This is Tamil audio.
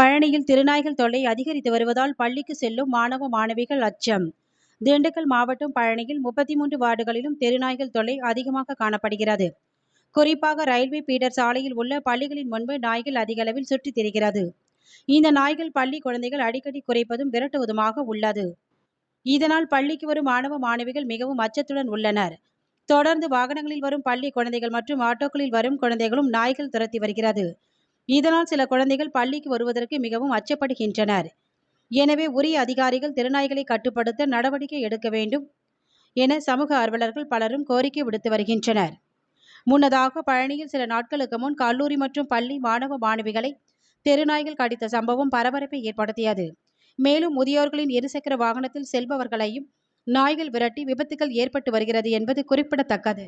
பழனியில் திருநாய்கள் தொல்லை அதிகரித்து வருவதால் பள்ளிக்கு செல்லும் மாணவ மாணவிகள் அச்சம். திண்டுக்கல் மாவட்டம் பழனியில் முப்பத்தி மூன்று வார்டுகளிலும் தெருநாய்கள் தொல்லை அதிகமாக காணப்படுகிறது. குறிப்பாக ரயில்வே பீடர் சாலையில் உள்ள பள்ளிகளின் முன்பு நாய்கள் அதிகளவில் சுற்றித் திரிகிறது. இந்த நாய்கள் பள்ளி குழந்தைகள் அடிக்கடி குறைப்பதும் விரட்டுவதுமாக உள்ளது. இதனால் பள்ளிக்கு வரும் மாணவ மாணவிகள் மிகவும் அச்சத்துடன் உள்ளனர். தொடர்ந்து வாகனங்களில் வரும் பள்ளி குழந்தைகள் மற்றும் ஆட்டோக்களில் வரும் குழந்தைகளும் நாய்கள் துரத்தி வருகிறது. இதனால் சில குழந்தைகள் பள்ளிக்கு வருவதற்கு மிகவும் அச்சப்படுகின்றனர். எனவே உரிய அதிகாரிகள் திறனாய்களை கட்டுப்படுத்த நடவடிக்கை எடுக்க வேண்டும் என சமூக ஆர்வலர்கள் பலரும் கோரிக்கை விடுத்து வருகின்றனர். முன்னதாக பழனியில் சில நாட்களுக்கு முன் கல்லூரி மற்றும் பள்ளி மாணவ மாணவிகளை தெருநாய்கள் கடித்த சம்பவம் பரபரப்பை ஏற்படுத்தியது. மேலும் முதியோர்களின் இருசக்கர வாகனத்தில் செல்பவர்களையும் நாய்கள் விரட்டி விபத்துகள் ஏற்பட்டு வருகிறது என்பது குறிப்பிடத்தக்கது.